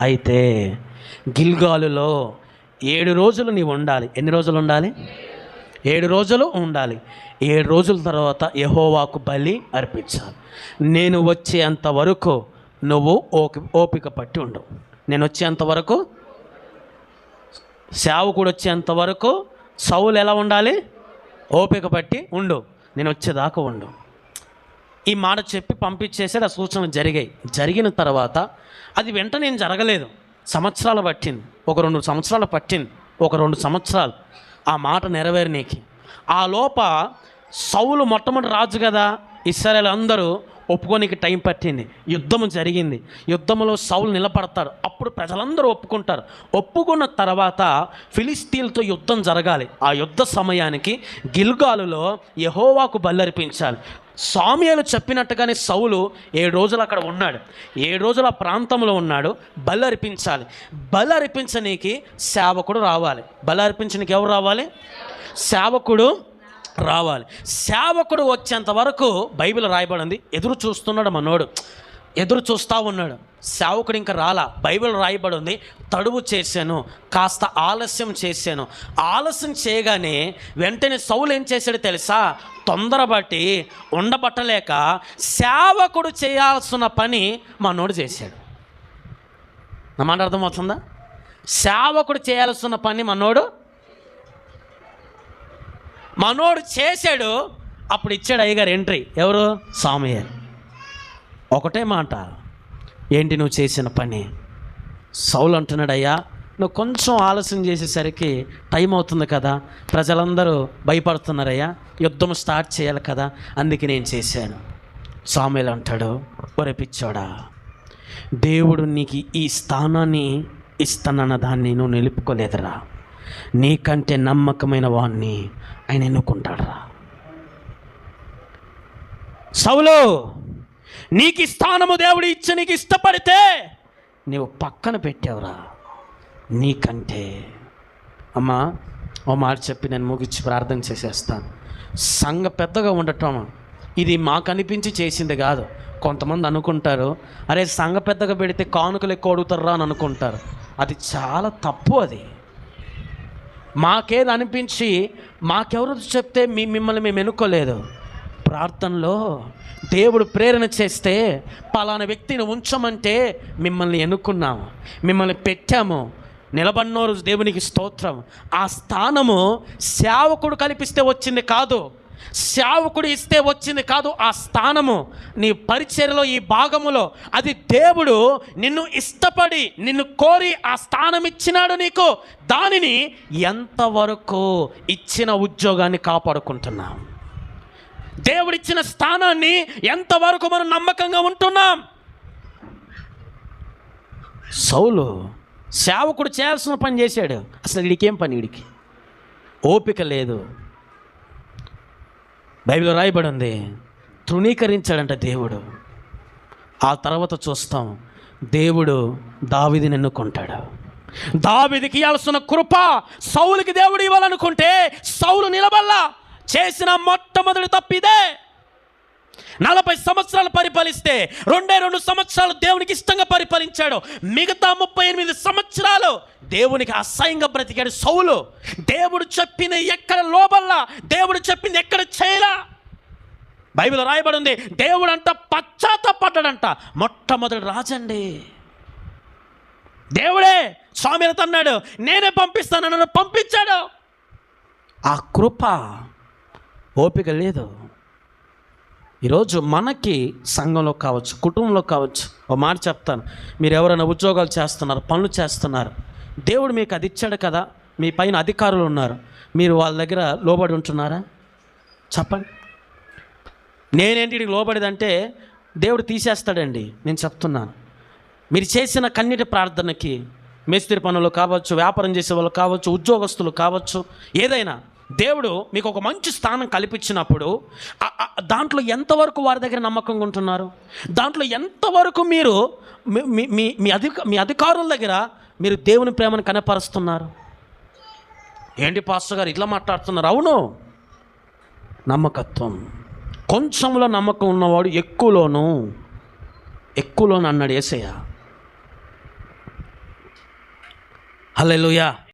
అయితే గిల్గాలులో ఏడు రోజులు నీవు ఉండాలి. ఎన్ని రోజులు ఉండాలి? ఏడు రోజులు ఉండాలి. ఏడు రోజుల తర్వాత యహోవాకు బలి అర్పించాలి. నేను వచ్చేంత వరకు నువ్వు ఓపి ఓపిక పట్టి ఉండు. నేను వచ్చేంత వరకు? సేవకుడు వచ్చేంత వరకు సౌలు ఎలా ఉండాలి? ఓపిక పట్టి ఉండు. నేను వచ్చేదాకా ఉండు. ఈ మాట చెప్పి పంపించేసేది ఆ సూచనలు జరిగాయి. జరిగిన తర్వాత అది వెంటనే జరగలేదు. సంవత్సరాలు పట్టింది. ఒక రెండు సంవత్సరాలు పట్టింది. ఒక రెండు సంవత్సరాలు ఆ మాట నెరవేరినీకి. ఆ లోప సౌలు మొట్టమొదటి రాజు కదా. ఇస్రాయల్ అందరూ ఒప్పుకోనికి టైం పట్టింది. యుద్ధం జరిగింది. యుద్ధంలో సౌలు నిలబడతారు అప్పుడు ప్రజలందరూ ఒప్పుకుంటారు. ఒప్పుకున్న తర్వాత ఫిలిస్తీన్తో యుద్ధం జరగాలి. ఆ యుద్ధ సమయానికి గిల్గాలులో యహోవాకు బల్లర్పించాలి సామ్యాలు చెప్పినట్టుగానే సౌలు ఏడు రోజులు అక్కడ ఉన్నాడు. ఏడు రోజులు ఆ ప్రాంతంలో ఉన్నాడు. బలి అర్పించాలి. బలి అర్పించనీకి సేవకుడు రావాలి. బలి అర్పించనీకి ఎవరు రావాలి? సేవకుడు రావాలి. సేవకుడు వచ్చేంత వరకు బైబిల్ రాయబడింది. ఎదురు చూస్తున్నాడు మనోడు. ఎదురు చూస్తూ ఉన్నాడు. సేవకుడు ఇంకా రాలా. బైబిల్ రాయబడి ఉంది తడువు చేశాను. కాస్త ఆలస్యం చేశాను. ఆలస్యం చేయగానే వెంటనే సౌలు ఏం చేశాడు తెలుసా? తొందరబట్టి ఉండబట్టలేక సేవకుడు చేయాల్సిన పని మనోడు చేశాడు. నా మాట అర్థమవుతుందా? సేవకుడు చేయాల్సిన పని మనోడు మనోడు చేశాడు. అప్పుడు ఇచ్చాడు అయ్యగారు ఎంట్రీ. ఎవరు? సామయ్య ఒకటే మాట ఏంటి నువ్వు చేసిన పని? సౌలు అంటున్నాడయ్యా నువ్వు కొంచెం ఆలస్యం చేసేసరికి టైం అవుతుంది కదా ప్రజలందరూ భయపడుతున్నారయ్యా యుద్ధం స్టార్ట్ చేయాలి కదా అందుకే నేను చేశాను. సామెలు అంటాడు ఒరేపిచ్చోడా దేవుడు నీకు ఈ స్థానాన్ని ఇస్తానన్న దాన్ని నువ్వు నిలుపుకోలేదురా. నీకంటే నమ్మకమైన వాణ్ణి ఆయన ఎన్నుకుంటాడురా. సౌలు నీకు స్థానము దేవుడు ఇచ్చి నీకు ఇష్టపడితే నీవు పక్కన పెట్టావురా నీకంటే. అమ్మా ఓ మాట చెప్పి నేను ముగించి ప్రార్థన చేసేస్తాను. సంఘ పెద్దగా ఉండటం ఇది మాకు అనిపించి చేసింది కాదు. కొంతమంది అనుకుంటారు అరే సంఘ పెద్దగా పెడితే కానుకలు ఎక్కువ అడుగుతారా అని అనుకుంటారు. అది చాలా తప్పు అది. మాకేది అనిపించి మాకెవరు చెప్తే మీ మిమ్మల్ని మేము ఎన్నుకోలేదు. ప్రార్థనలో దేవుడు ప్రేరణ చేస్తే పలానా వ్యక్తిని ఉంచమంటే మిమ్మల్ని ఎన్నుకున్నాము. మిమ్మల్ని పెట్టాము. నిలబడినోరు దేవునికి స్తోత్రం. ఆ స్థానము సేవకుడు కల్పిస్తే వచ్చింది కాదు. సేవకుడు ఇస్తే వచ్చింది కాదు. ఆ స్థానము నీ పరిచర్లో ఈ భాగములో అది దేవుడు నిన్ను ఇష్టపడి నిన్ను కోరి ఆ స్థానం ఇచ్చినాడు నీకు. దానిని ఎంతవరకు ఇచ్చిన ఉద్యోగాన్ని కాపాడుకుంటున్నావు దేవుడిచ్చిన స్థానాన్ని ఎంతవరకు మనం నమ్మకంగా ఉంటున్నాం? సౌలు సేవకుడు చేయాల్సిన పని చేశాడు. అసలు వీడికేం పని వీడికి ఓపిక లేదు. బైబిల్ రాయబడి ఉంది తృణీకరించాడంట దేవుడు. ఆ తర్వాత చూస్తాం దేవుడు దావిదిని ఎన్నుకుంటాడు. దావిదికి ఇవ్వాల్సిన కృప సౌలికి దేవుడు ఇవ్వాలనుకుంటే సౌలు నిలబల్లా చేసిన మొట్టమొదటి తప్పిదే నలభై సంవత్సరాలు పరిపాలిస్తే రెండే రెండు సంవత్సరాలు దేవునికి ఇష్టంగా పరిపాలించాడు. మిగతా ముప్పై ఎనిమిది సంవత్సరాలు దేవునికి అసహ్యంగా బ్రతికాడు సౌలు. దేవుడు చెప్పిన ఎక్కడ లోబల్లా దేవుడు చెప్పింది ఎక్కడ చేయలా. బైబిల్ రాయబడి ఉంది దేవుడు అంట పశ్చాత్తపడ్డాడంట. మొట్టమొదటి రాజండి. దేవుడే స్వామిలతో అన్నాడు నేనే పంపిస్తాను నన్ను పంపించాడు. ఆ కృప ఓపిక లేదు. ఈరోజు మనకి సంఘంలో కావచ్చు కుటుంబంలో కావచ్చు ఒక మాట చెప్తాను. మీరు ఎవరైనా ఉద్యోగాలు చేస్తున్నారు పనులు చేస్తున్నారు దేవుడు మీకు అది ఇచ్చాడు కదా మీ పైన అధికారులు ఉన్నారు మీరు వాళ్ళ దగ్గర లోబడి ఉంటున్నారా? చెప్పండి. నేనేంటి లోబడిదంటే దేవుడు తీసేస్తాడండి నేను చెప్తున్నాను. మీరు చేసిన కన్నీటి ప్రార్థనకి మేస్త్రి పనులు కావచ్చు వ్యాపారం చేసే వాళ్ళు కావచ్చు ఉద్యోగస్తులు కావచ్చు ఏదైనా దేవుడు మీకు ఒక మంచి స్థానం కల్పించినప్పుడు దాంట్లో ఎంతవరకు వారి దగ్గర నమ్మకంగా ఉంటున్నారు? దాంట్లో ఎంతవరకు మీరు మీ- మీ- మీ అధిక మీ అధికారుల దగ్గర మీరు దేవుని ప్రేమను కనపరుస్తున్నారు? ఏంటి పాస్టర్ గారు ఇట్లా మాట్లాడుతున్నారు? అవును. నమ్మకత్వం. కొంచెంలో నమ్మకం ఉన్నవాడు ఎక్కువలోను ఎక్కువలోను అన్నాడు ఏసయ్య. హలో